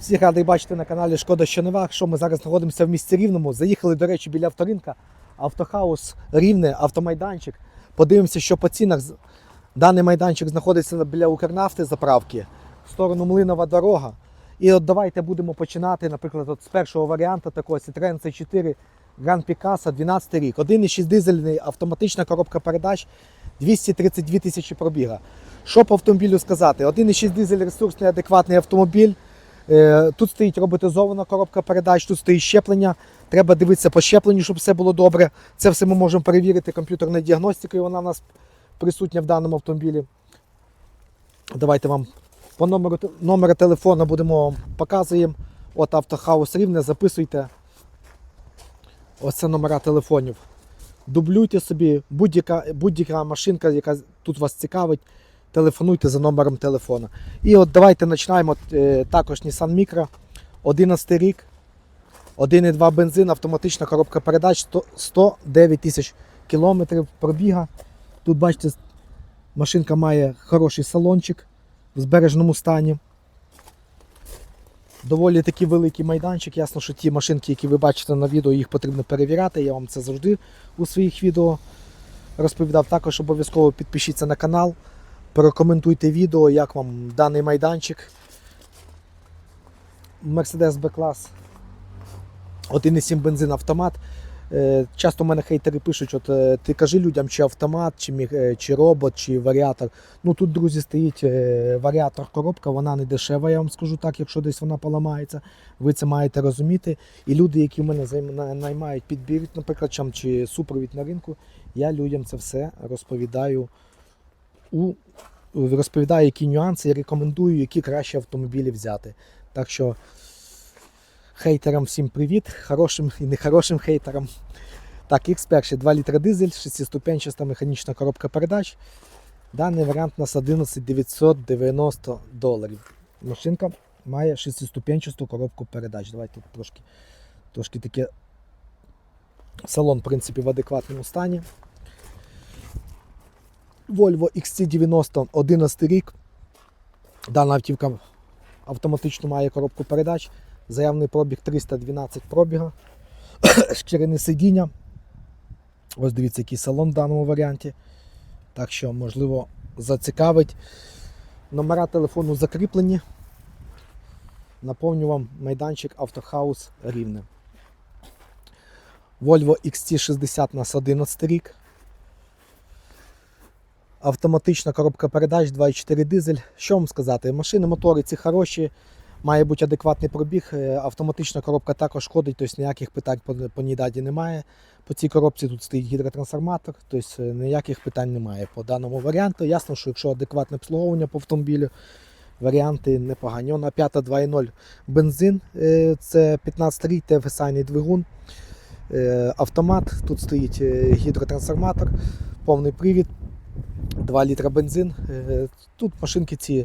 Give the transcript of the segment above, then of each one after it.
Всіх радий бачити на каналі Шкода що Нева. Що ми зараз знаходимося в місті Рівному. Заїхали, до речі, біля авторинка. Автохаус Рівне, автомайданчик. Подивимося, що по цінах. Даний майданчик знаходиться біля Укрнафти заправки, в сторону Млинова дорога. І от давайте будемо починати, наприклад, от з першого варіанту такого Citroen C4 Grand Picasso 12 рік. 1,6 дизельний, автоматична коробка передач, 232 тисячі пробіга. Що по автомобілю сказати? 1,6 дизель ресурсний адекватний автомобіль. Е, Тут стоїть роботизована коробка передач, тут стоїть щеплення. Треба дивитися по щепленню, щоб все було добре. Це все ми можемо перевірити комп'ютерною діагностикою. Вона в нас присутня в даному автомобілі. Давайте вам по номеру, номеру телефону будемо вам показуємо. От автохаус рівне, записуйте. Ось це номера телефонів. Дублюйте собі будь-яка будь-яка машинка, яка тут вас цікавить, телефонуйте за номером телефона. І от давайте починаємо е, також Nissan Micra, 11 рік, 1,2 бензин, автоматична коробка передач, 109 тисяч кілометрів пробіга. Тут бачите, машинка має хороший салончик в збереженому стані. Доволі такий великий майданчик. Ясно, що ті машинки, які ви бачите на відео, їх потрібно перевіряти. Я вам це завжди у своїх відео розповідав. Також обов'язково підпишіться на канал, прокоментуйте відео, як вам даний майданчик. Mercedes B-клас 1,7 бензин автомат. Е, Часто в мене хейтери пишуть, от е, ти кажи людям, чи автомат, чи, е, чи робот, чи варіатор. Ну тут, друзі, стоїть варіатор коробка, вона не дешева, я вам скажу так, якщо десь вона поламається. Ви це маєте розуміти. І люди, які в мене наймають підбір, наприклад, чи супровід на ринку, я людям це все розповідаю у розповідаю, які нюанси, і рекомендую, які краще автомобілі взяти. Так що хейтерам всім привіт, хорошим і нехорошим хейтерам. Так, X1 2 літра дизель, 6-ступенчаста механічна коробка передач. Даний варіант у нас 11 990 доларів. Машинка має 6-ступенчасту коробку передач. Давайте тут трошки, трошки таке салон, в принципі, в адекватному стані. Volvo XC90 11 рік. Дана автівка автоматично має коробку передач. Заявний пробіг 312 пробіга. Шкіряне сидіння. Ось дивіться, який салон в даному варіанті. Так що, можливо, зацікавить. Номера телефону закріплені. Наповню вам майданчик Автохаус Рівне. Volvo XT60 у нас 11 рік. Автоматична коробка передач 2.4 дизель. Що вам сказати? Машини, мотори ці хороші, має бути адекватний пробіг. Е, Автоматична коробка також ходить, тобто ніяких питань по, ній даді немає. По цій коробці тут стоїть гідротрансформатор, тобто е, ніяких питань немає по даному варіанту. Ясно, що якщо адекватне обслуговування по автомобілю, варіанти непогані. Вона 5 2.0 бензин, е, це 15 рік, TFSI двигун. Автомат, тут стоїть гідротрансформатор, повний привід. 2 літра бензин. Е, Тут машинки ці,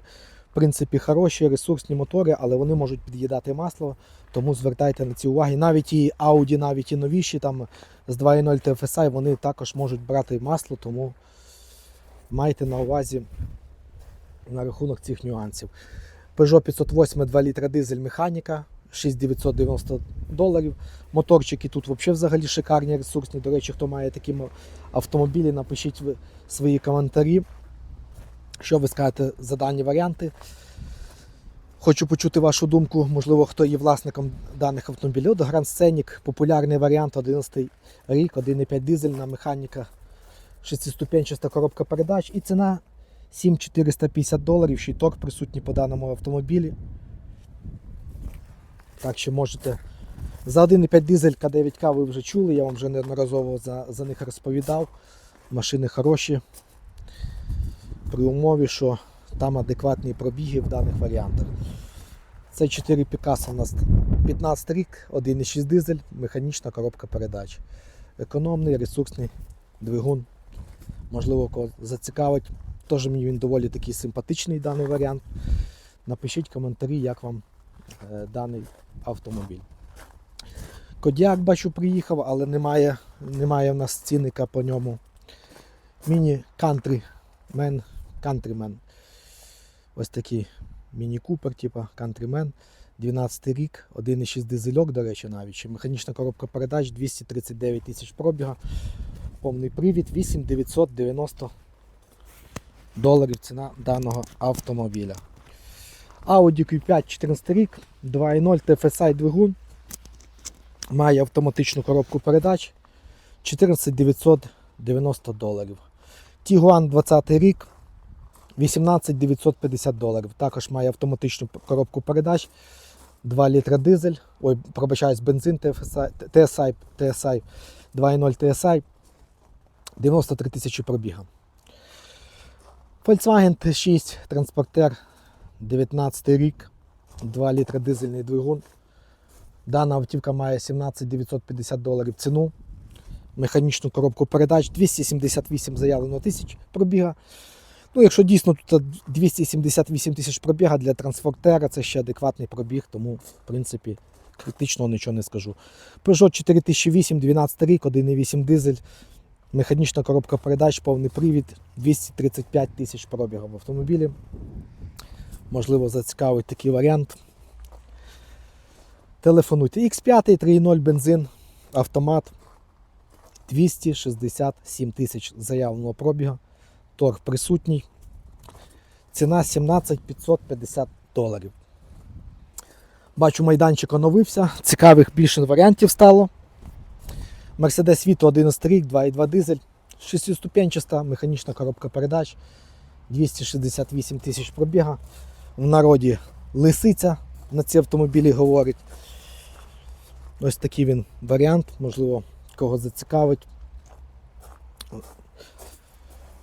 в принципі, хороші, ресурсні мотори, але вони можуть під'їдати масло, тому звертайте на ці уваги. Навіть і Audi, навіть і новіші там з 2.0 TFSI, вони також можуть брати масло, тому майте на увазі на рахунок цих нюансів. Peugeot 508 2 літра дизель механіка. 6990 доларів. Моторчики тут взагалі взагалі шикарні, ресурсні. До речі, хто має такі автомобілі, напишіть ви свої коментарі. Що ви скажете за дані варіанти? Хочу почути вашу думку, можливо, хто є власником даних автомобілів. Grand Scenic популярний варіант 11 рік, 1,5 дизельна механіка, 6-ступенчаста коробка передач і ціна 7450 доларів, ще й торг присутній по даному автомобілі. Так що можете. За 1,5 дизель К9К ви вже чули, я вам вже неодноразово за, за них розповідав. Машини хороші. При умові, що там адекватні пробіги в даних варіантах. Це 4 Picasso у нас 15 рік, 1,6 дизель, механічна коробка передач. Економний, ресурсний двигун. Можливо, кого зацікавить. Теж мені він доволі такий симпатичний даний варіант. Напишіть коментарі, як вам е, даний автомобіль. Кодіак бачу приїхав, але немає, немає в нас цінника по ньому. Міні Countryman, Countryman. Ось такий міні-купер, типа Countryman. 12 рік, 1,6 дизельок, до речі, навіть. Механічна коробка передач 239 тисяч пробіга. Повний привід 8990 доларів ціна даного автомобіля. Audi Q5 14 рік, 2.0 TFSI двигун. Має автоматичну коробку передач 14990 доларів. Tiguan 20 рік, 18950 доларів. Також має автоматичну коробку передач, 2 літра дизель. Ой, пробачаюсь, бензин TFSI, TSI, TSI 2.0 TSI, 93 тисячі пробіга. Volkswagen T6 транспортер 19 рік, 2 літра дизельний двигун. Дана автівка має 17 950 доларів ціну. Механічну коробку передач 278 заявлено тисяч пробіга. Ну, якщо дійсно тут 278 тисяч пробіга для транспортера, це ще адекватний пробіг, тому в принципі критично нічого не скажу. Peugeot 4008, 12 рік, 1,8 дизель. Механічна коробка передач, повний привід, 235 тисяч пробігів в автомобілі. Можливо, зацікавить такий варіант. Телефонуйте. X5 3.0 бензин, автомат 267 тисяч заявленого пробіга. Торг присутній. Ціна 17 550 доларів. Бачу, майданчик оновився. Цікавих більше варіантів стало. Mercedes Vito 11 рік, 2.2 дизель, 6-ступенчаста, механічна коробка передач, 268 тисяч пробіга. В народі лисиця на ці автомобілі говорить. Ось такий він варіант, можливо, кого зацікавить.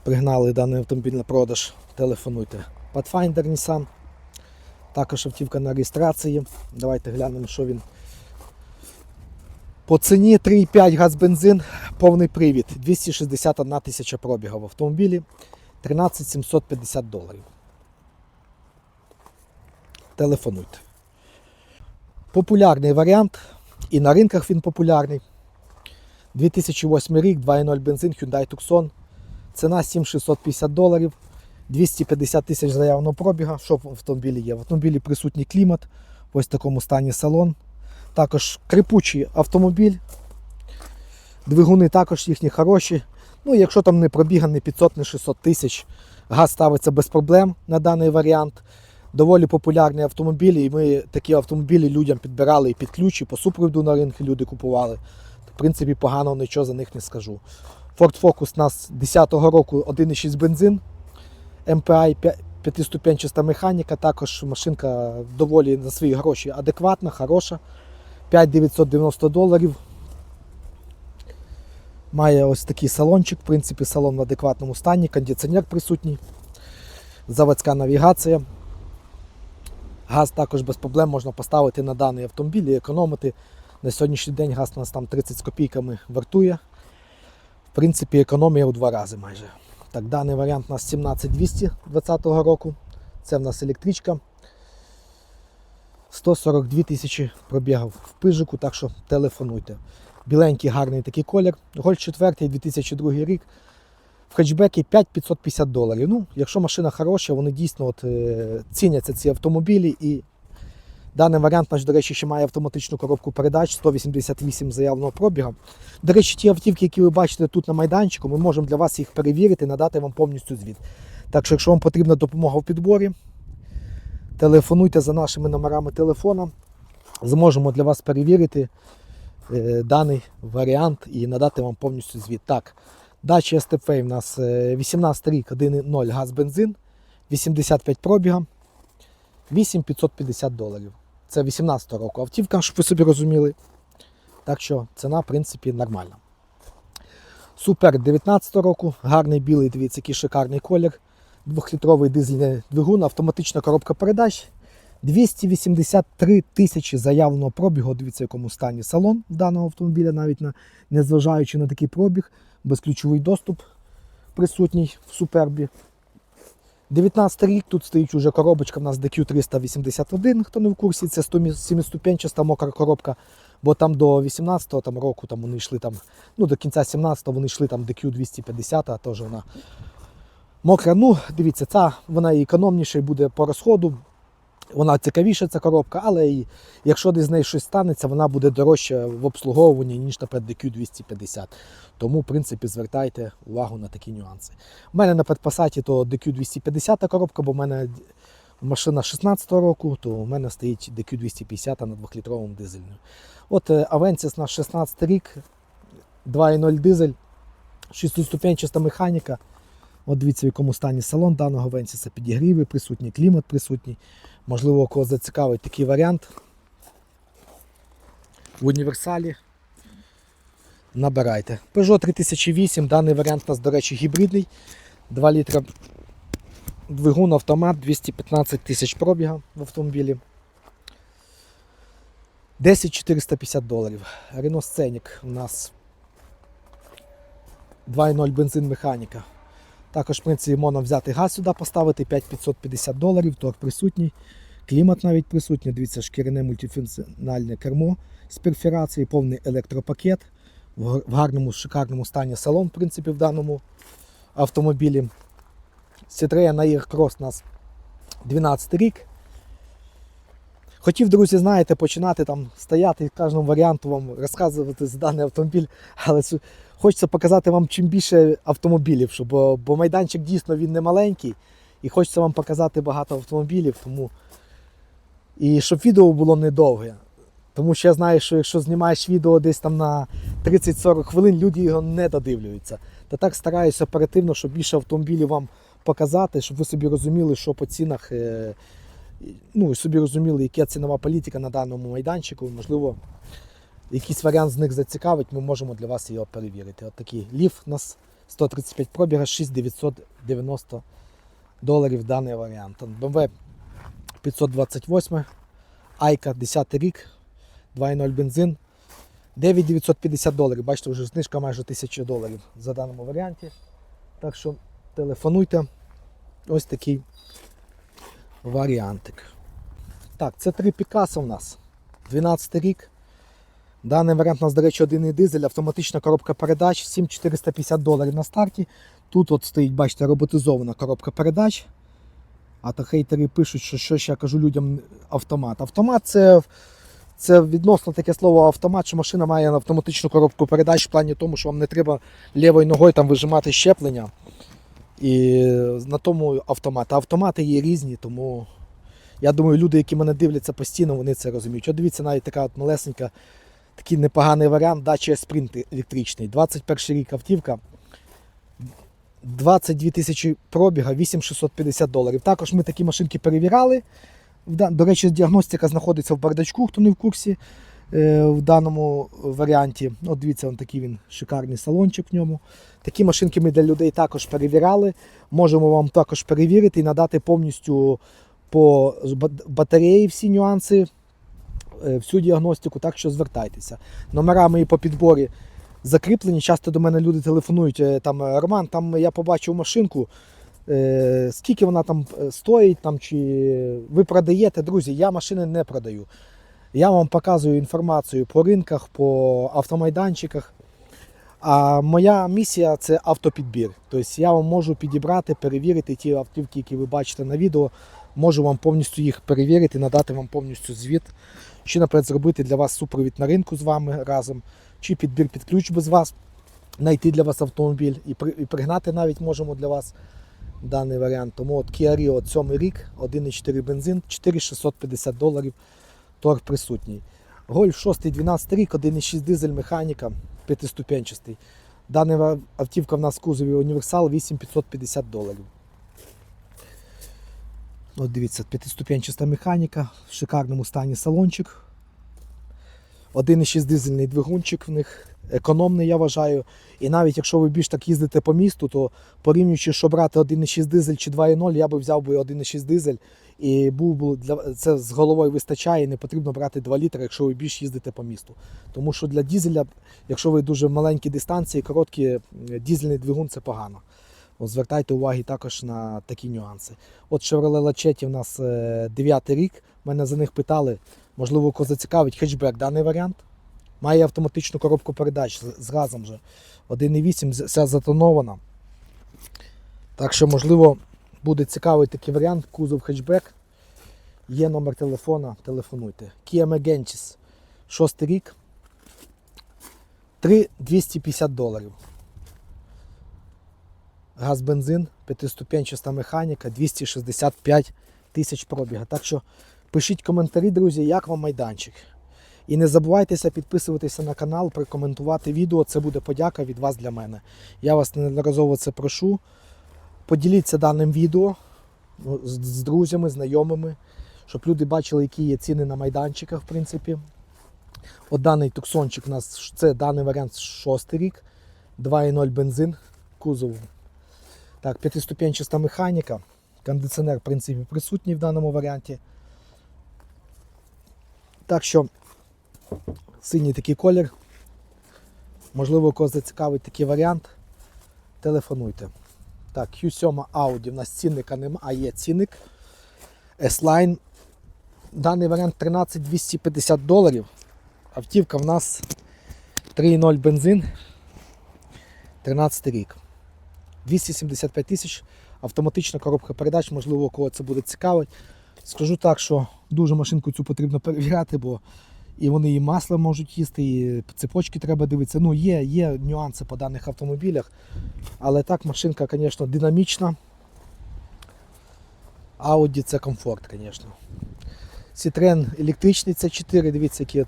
Пригнали даний автомобіль на продаж, телефонуйте. Pathfinder Nissan. Також автівка на реєстрації. Давайте глянемо, що він. По ціні 3,5 газ бензин, повний привід, 261 тисяча пробіга в автомобілі, 13 750 доларів. Телефонуйте. Популярний варіант, і на ринках він популярний. 2008 рік, 2.0 бензин, Hyundai Tucson. Ціна 7650 доларів, 250 тисяч заявного пробіга. Що в автомобілі є? В автомобілі присутній клімат, ось в такому стані салон. Також крипучий автомобіль. Двигуни також їхні хороші. Ну, якщо там не пробіга не 500, не 600 тисяч, газ ставиться без проблем на даний варіант. Доволі популярний автомобіль, і ми такі автомобілі людям підбирали і під ключ, і по супроводу на ринку люди купували. В принципі, погано нічого за них не скажу. Ford Focus у нас 10-го року 1,6 бензин, MPI 5-ступенчаста механіка, також машинка доволі за свої гроші адекватна, хороша. 5990 доларів. Має ось такий салончик, в принципі, салон в адекватному стані, кондиціонер присутній, заводська навігація. Газ також без проблем можна поставити на даний автомобіль і економити. На сьогоднішній день газ у нас там 30 з копійками вартує. В принципі, економія у два рази майже. Так, даний варіант у нас 17200 2020 року. Це в нас електричка. 142 тисячі пробігав в пижику, так що телефонуйте. Біленький гарний такий колір. Гольф 4 2002 рік. В хетчбекі 5550 доларів. Ну, якщо машина хороша, вони дійсно от, е, ціняться ці автомобілі. І даний варіант, наш, до речі, ще має автоматичну коробку передач 188 заявного пробіга. До речі, ті автівки, які ви бачите тут на майданчику, ми можемо для вас їх перевірити, надати вам повністю звіт. Так що, якщо вам потрібна допомога в підборі, телефонуйте за нашими номерами телефона. Зможемо для вас перевірити е, даний варіант і надати вам повністю звіт. Так, дача Степфей у нас е, 18 рік, 1.0 газ бензин, 85 пробіга, 8550 доларів. Це 18 року автівка, щоб ви собі розуміли. Так що ціна, в принципі, нормальна. Супер 19 року, гарний білий, дивіться, який шикарний колір. Двохлітровий дизельний двигун, автоматична коробка передач. 283 тисячі заявленого пробігу. Дивіться, в якому стані салон даного автомобіля, навіть на, незважаючи на такий пробіг, безключовий доступ присутній в супербі. 19 рік тут стоїть уже коробочка, в нас DQ381, хто не в курсі, це 7-ступенчаста мокра коробка, бо там до 18-го там, року там вони йшли там, ну до кінця 17-го вони йшли там DQ250, а теж вона мокра. Ну, дивіться, ця вона і економніша і буде по розходу. Вона цікавіша, ця коробка, але і якщо десь з нею щось станеться, вона буде дорожча в обслуговуванні, ніж, наприклад, DQ250. Тому, в принципі, звертайте увагу на такі нюанси. У мене на Passat то DQ250 коробка, бо в мене машина 16-го року, то у мене стоїть DQ250 на 2-літровому дизельному. От е, Avensis на 16 рік, 2.0 дизель, 6-ступенчаста механіка. От дивіться, в якому стані салон даного Венсіса, підігріви присутні, клімат присутній. Можливо, кого зацікавить такий варіант. В універсалі. Набирайте. Peugeot 3008, даний варіант у нас, до речі, гібридний. 2 літра двигун, автомат, 215 тисяч пробіга в автомобілі. 10 450 доларів. Renault Scenic у нас 2.0 бензин механіка. Також, в принципі, можна взяти газ сюди поставити, 5550 доларів, торг присутній, клімат навіть присутній. Дивіться, шкіряне мультифункціональне кермо з перфорацією, повний електропакет. В гарному, шикарному стані салон, в принципі, в даному автомобілі. Citroen Air Cross у нас 12 рік. Хотів, друзі, знаєте, починати там стояти і кожному варіанту вам розказувати за даний автомобіль, але хочеться показати вам чим більше автомобілів, щоб, бо, майданчик дійсно він не маленький, і хочеться вам показати багато автомобілів, тому і щоб відео було недовге. Тому що я знаю, що якщо знімаєш відео десь там на 30-40 хвилин, люди його не додивлюються. Та так стараюся оперативно, щоб більше автомобілів вам показати, щоб ви собі розуміли, що по цінах, е, ну, і собі розуміли, яка цінова політика на даному майданчику. Можливо, якийсь варіант з них зацікавить, ми можемо для вас його перевірити. От такий ліф у нас 135 пробіга, 6990 доларів даний варіант. BMW 528, Айка 10 рік, 2.0 бензин. 9950 доларів. Бачите, вже знижка майже 1000 доларів за даному варіанті. Так що телефонуйте. Ось такий варіантик. Так, це три Пікасо у нас. 12 рік. Даний варіант у нас, до речі, один і дизель, автоматична коробка передач, 7450 доларів на старті. Тут от стоїть, бачите, роботизована коробка передач. А то хейтери пишуть, що що ж я кажу людям автомат. Автомат це, це відносно таке слово автомат, що машина має автоматичну коробку передач в плані тому, що вам не треба лівою ногою там вижимати щеплення. І на тому автомат. А автомати є різні, тому я думаю, люди, які мене дивляться постійно, вони це розуміють. От дивіться, навіть така от малесенька, такий непоганий варіант Dacia Sprint електричний. 21 рік автівка. 22 тисячі пробіга, 8650 доларів. Також ми такі машинки перевіряли. До речі, діагностика знаходиться в бардачку, хто не в курсі е, в даному варіанті. От дивіться, он такий він шикарний салончик в ньому. Такі машинки ми для людей також перевіряли. Можемо вам також перевірити і надати повністю по батареї всі нюанси, всю діагностику, так що звертайтеся. Номера мої по підборі закріплені. Часто до мене люди телефонують. е, Там Роман, там я побачив машинку. е, Скільки вона там е, стоїть, там, чи ви продаєте, друзі, я машини не продаю. Я вам показую інформацію по ринках, по автомайданчиках. А моя місія це автопідбір. Тобто я вам можу підібрати, перевірити ті автівки, які ви бачите на відео. Можу вам повністю їх перевірити, надати вам повністю звіт. Чи, наприклад, зробити для вас супровід на ринку з вами разом, чи підбір під ключ без вас, знайти для вас автомобіль і, при- і пригнати навіть можемо для вас даний варіант. Тому от Kia Rio от 7 рік, 1,4 бензин, 4650 доларів, торг присутній. Гольф 6 12 рік, 1,6 дизель, механіка, п'ятиступенчастий. Дана автівка в нас в кузові універсал 8550 доларів. От дивіться, п'ятиступенчаста механіка, в шикарному стані салончик. 1,6 дизельний двигунчик в них, економний, я вважаю. І навіть якщо ви більш так їздите по місту, то порівнюючи, що брати 1,6 дизель чи 2,0, я би взяв би 1,6 дизель і був би для це з головою вистачає, і не потрібно брати 2 літри, якщо ви більш їздите по місту. Тому що для дізеля, якщо ви дуже маленькі дистанції, короткі, дізельний двигун це погано. От звертайте увагу також на такі нюанси. От Chevrolet Lachetti у нас 9 рік. Мене за них питали, можливо, кого зацікавить хетчбек даний варіант. Має автоматичну коробку передач з, газом вже. 1,8, вся затонована. Так що, можливо, буде цікавий такий варіант, кузов хетчбек. Є номер телефона, телефонуйте. Kia Megentis, 6 рік. 3250 доларів. Газ бензин, п'ятиступенчаста механіка, 265 тисяч пробіга. Так що пишіть коментарі, друзі, як вам майданчик. І не забувайтеся підписуватися на канал, прокоментувати відео. Це буде подяка від вас для мене. Я вас неодноразово це прошу. Поділіться даним відео ну, з, друзями, знайомими, щоб люди бачили, які є ціни на майданчиках, в принципі. От даний туксончик у нас це даний варіант 6 рік, 2,0 бензин, кузов. Так, п'ятиступенчаста механіка. Кондиціонер, в принципі, присутній в даному варіанті. Так що синій такий колір. Можливо, когось зацікавить такий варіант. Телефонуйте. Так, Q7 Audi. У нас цінника немає, а є цінник. S-Line. Даний варіант 13 250 доларів. Автівка в нас 3.0 бензин. 13 рік. 275 тисяч. Автоматична коробка передач, можливо, кого це буде цікавить. Скажу так, що дуже машинку цю потрібно перевіряти, бо і вони і масло можуть їсти, і цепочки треба дивитися. Ну, є, є нюанси по даних автомобілях. Але так, машинка, звісно, динамічна. Audi це комфорт, звісно. Citroen електричний це 4, дивіться, який.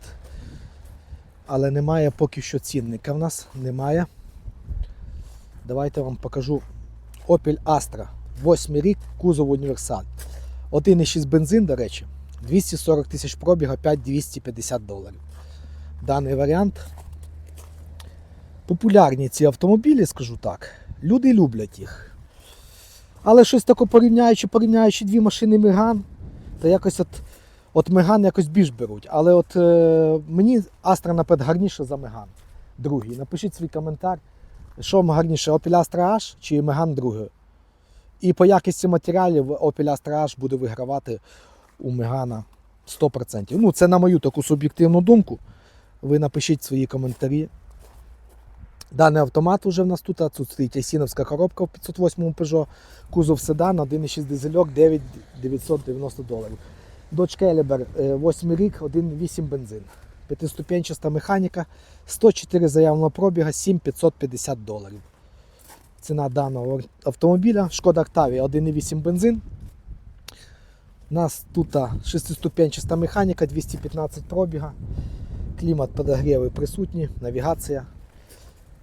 Але немає поки що цінника в нас, немає. Давайте вам покажу Opel Astra. 8 рік, кузов універсаль. 1,6 бензин, до речі, 240 тисяч пробіга, 5250 доларів. Даний варіант. Популярні ці автомобілі, скажу так. Люди люблять їх. Але щось таке порівняючи, порівняючи дві машини Меган, то якось от, от Меган якось більш беруть. Але от е, мені Astra напевно, гарніше за Меган. Другий. Напишіть свій коментар, що гарніше, Opel Astra H чи Меган другий. І по якості матеріалів Opel Astra H буде вигравати у Мегана 100%. Ну, це на мою таку суб'єктивну думку. Ви напишіть свої коментарі. Даний автомат вже в нас тут, тут стоїть Айсіновська коробка в 508 Peugeot, кузов седан, 1,6 дизельок, 9990 доларів. Dodge Caliber, 8 рік, 1,8 бензин. П'ятиступенчаста механіка, 104 заявленого пробіга, 7550 доларів. Ціна даного автомобіля. Шкода Octavia 1,8 бензин. У нас тут шестиступенчаста механіка, 215 пробіга. Клімат подогріви присутні, навігація.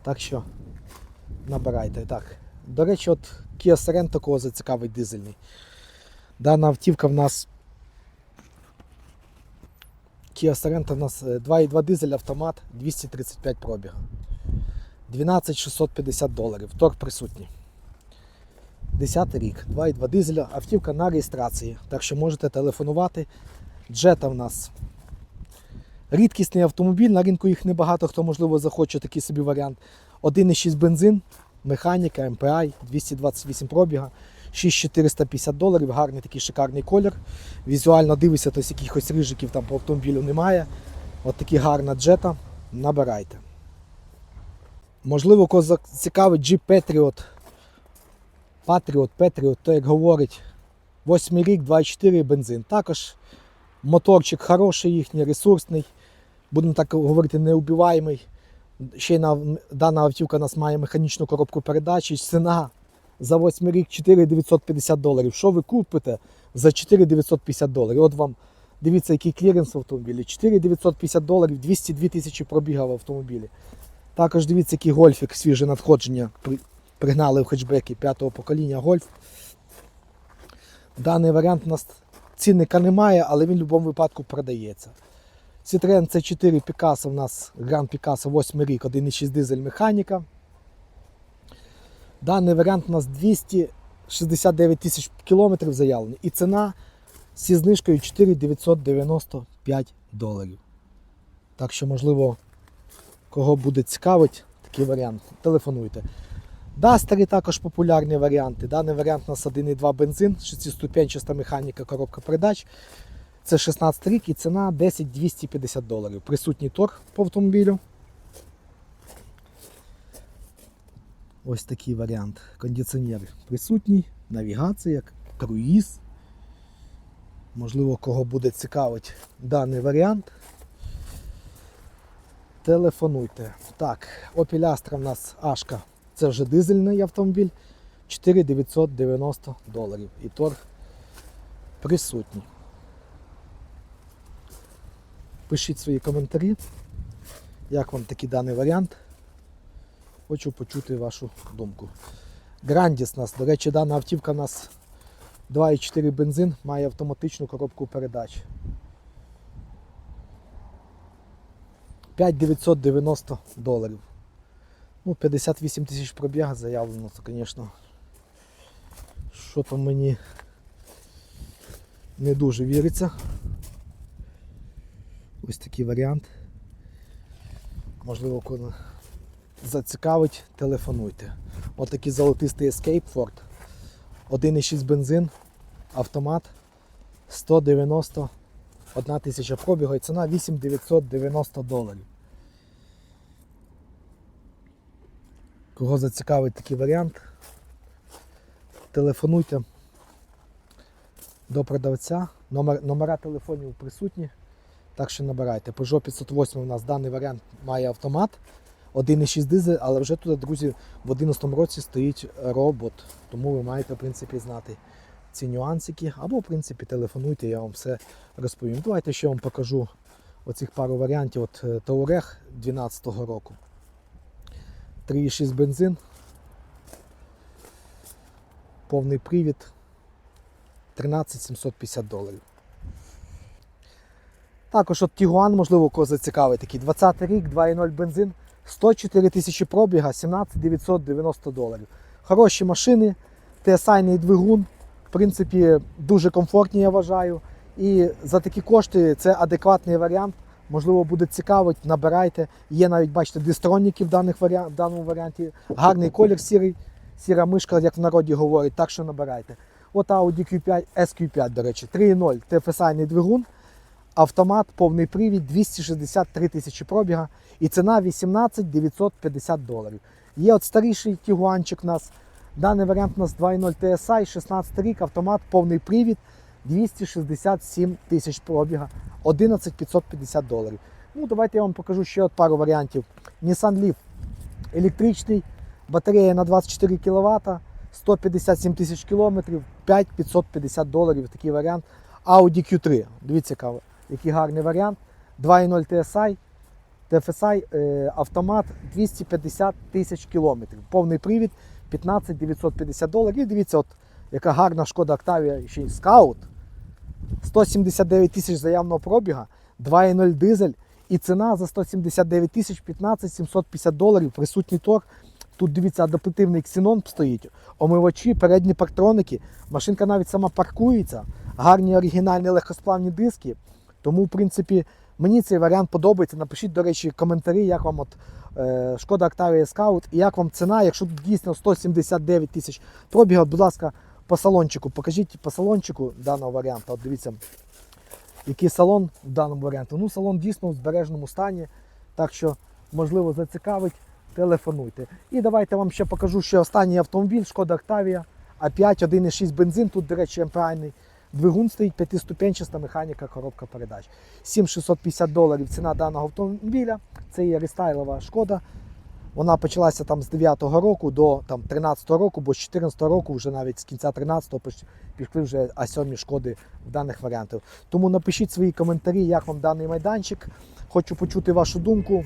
Так що набирайте. Так. До речі, от Kia Sorento кого зацікавить дизельний. Дана автівка в нас Kia Sorento в нас е, 2,2 дизель автомат 235 пробіга. 12650 доларів. Торг присутній. 10 рік, 2,2 дизеля, автівка на реєстрації. Так що можете телефонувати. Джета в нас рідкісний автомобіль, на ринку їх небагато, хто можливо захоче такий собі варіант. 1,6 бензин, механіка, MPI, 228 пробіга, 6450 доларів, гарний такий шикарний колір. Візуально дивишся, тобто якихось рижиків там по автомобілю немає. От такі гарна джета. Набирайте. Можливо, когось цікавить Jeep Patriot. Patriot, Patriot, то як говорить, 8 рік, 2,4 бензин. Також моторчик хороший їхній, ресурсний, будемо так говорити, неубиваємий. Ще й на, дана автівка у нас має механічну коробку передач. і Ціна за 8 рік 4950 доларів. Що ви купите за 4950 доларів? От вам дивіться, який кліренс в автомобілі. 4950 доларів, 202 тисячі пробіга в автомобілі. Також дивіться, який гольфік свіже надходження. Пригнали в хетчбеки п'ятого покоління гольф. Даний варіант у нас цінника немає, але він в будь-якому випадку продається. Citroen C4 Picasso у нас Grand Picasso 8 рік, 1,6 дизель механіка. Даний варіант у нас 269 тисяч кілометрів заявлений. І ціна зі знижкою 4995 доларів. Так що, можливо, кого буде цікавить такий варіант, телефонуйте. Дастери також популярні варіанти. Даний варіант у нас 1,2 бензин, 6-ступенчаста механіка, коробка передач. Це 16 рік і ціна 10 250 доларів. Присутній торг по автомобілю. Ось такий варіант. Кондиціонер присутній, навігація, круїз. Можливо, кого буде цікавить даний варіант. Телефонуйте. Так, Opel Astra в нас Ашка. Це вже дизельний автомобіль. 4990 доларів. І торг присутній. Пишіть свої коментарі. Як вам такий даний варіант? Хочу почути вашу думку. Грандіс нас, до речі, дана автівка у нас 2,4 бензин, має автоматичну коробку передач. 5990 доларів. Ну, 58 тисяч пробіга заявлено, це, звісно, що там мені не дуже віриться. Ось такий варіант. Можливо, коли зацікавить, телефонуйте. Ось такий золотистий Escape Ford. 1,6 бензин, автомат 191 тисяча пробігу і ціна 8990 доларів. Кого зацікавить такий варіант, телефонуйте до продавця. Номер, номера телефонів присутні. Так що набирайте. Peugeot 508 у нас даний варіант має автомат. 1,6 дизель, але вже тут, друзі, в 2011 році стоїть робот. Тому ви маєте, в принципі, знати ці нюансики. Або, в принципі, телефонуйте, я вам все розповім. Давайте ще вам покажу оцих пару варіантів. От е, Touareg 2012 року. 3,6 бензин. Повний привід. 13 750 доларів. Також от Tiguan, можливо, кого зацікавить такий 20 рік, 2,0 бензин, 104 тисячі пробіга, 17 990 доларів. Хороші машини, TSI двигун, в принципі, дуже комфортні, я вважаю. І за такі кошти це адекватний варіант. Можливо, буде цікавить, набирайте. Є навіть, бачите, дистронники в, даних варіа... в даному варіанті. Гарний колір сірий, сіра мишка, як в народі говорять, так що набирайте. От Audi Q5, SQ5, до речі, 3.0 TFSI двигун автомат, повний привід, 263 тисячі пробіга і ціна 18 950 доларів. Є от старіший тігуанчик у нас. Даний варіант у нас 2.0 TSI, 16 рік, автомат, повний привід, 267 тисяч пробіга, 11 550 доларів. Ну, давайте я вам покажу ще от пару варіантів. Nissan Leaf електричний, батарея на 24 кВт, 157 тисяч кілометрів, 5550 доларів. Такий варіант. Audi Q3. Дивіться, цікаво який гарний варіант. 2.0 TSI, TFSI, автомат 250 тисяч кілометрів. Повний привід 15 950 доларів. І дивіться, от яка гарна шкода Octavia, ще й скаут. 179 тисяч заявного пробіга, 2.0 дизель. І ціна за 179 тисяч 15 750 доларів. Присутній торг. Тут дивіться, адаптивний ксенон стоїть, омивачі, передні парктроники. Машинка навіть сама паркується, гарні оригінальні легкосплавні диски. Тому, в принципі, мені цей варіант подобається. Напишіть, до речі, коментарі, як вам от е, шкода Octavia Scout і як вам ціна, якщо тут дійсно 179 тисяч пробігів, будь ласка, по салончику. Покажіть по салончику даного варіанту. От дивіться, який салон в даному варіанті. Ну, салон дійсно в збереженому стані. Так що, можливо, зацікавить, телефонуйте. І давайте вам ще покажу ще останній автомобіль, шкода Octavia А5, 1,6 бензин. Тут, до речі, МПАйний. Двигун стоїть п'ятиступенчаста механіка, коробка передач. 7650 доларів ціна даного автомобіля. Це є рестайлова шкода. Вона почалася там з 9-го року до там, 13-го року, бо з 14-го року, вже навіть з кінця 13-го пішли вже А7 шкоди в даних варіантах. Тому напишіть свої коментарі, як вам даний майданчик. Хочу почути вашу думку.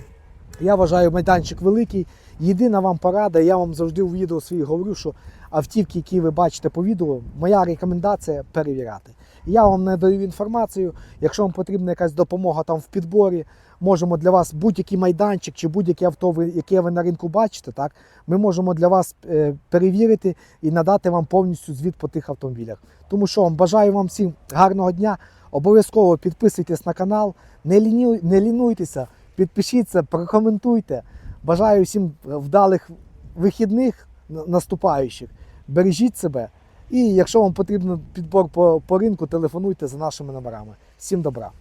Я вважаю майданчик великий. Єдина вам порада, я вам завжди у відео своїх говорю, що автівки, які ви бачите по відео, моя рекомендація перевіряти. Я вам не даю інформацію. Якщо вам потрібна якась допомога там в підборі, можемо для вас будь-який майданчик чи будь-яке авто, яке ви на ринку бачите, так ми можемо для вас е, перевірити і надати вам повністю звіт по тих автомобілях. Тому що вам бажаю вам всім гарного дня. Обов'язково підписуйтесь на канал, не лінуйтеся, підпишіться, прокоментуйте. Бажаю всім вдалих вихідних наступаючих. Бережіть себе. І якщо вам потрібен підбор по, по ринку, телефонуйте за нашими номерами. Всім добра!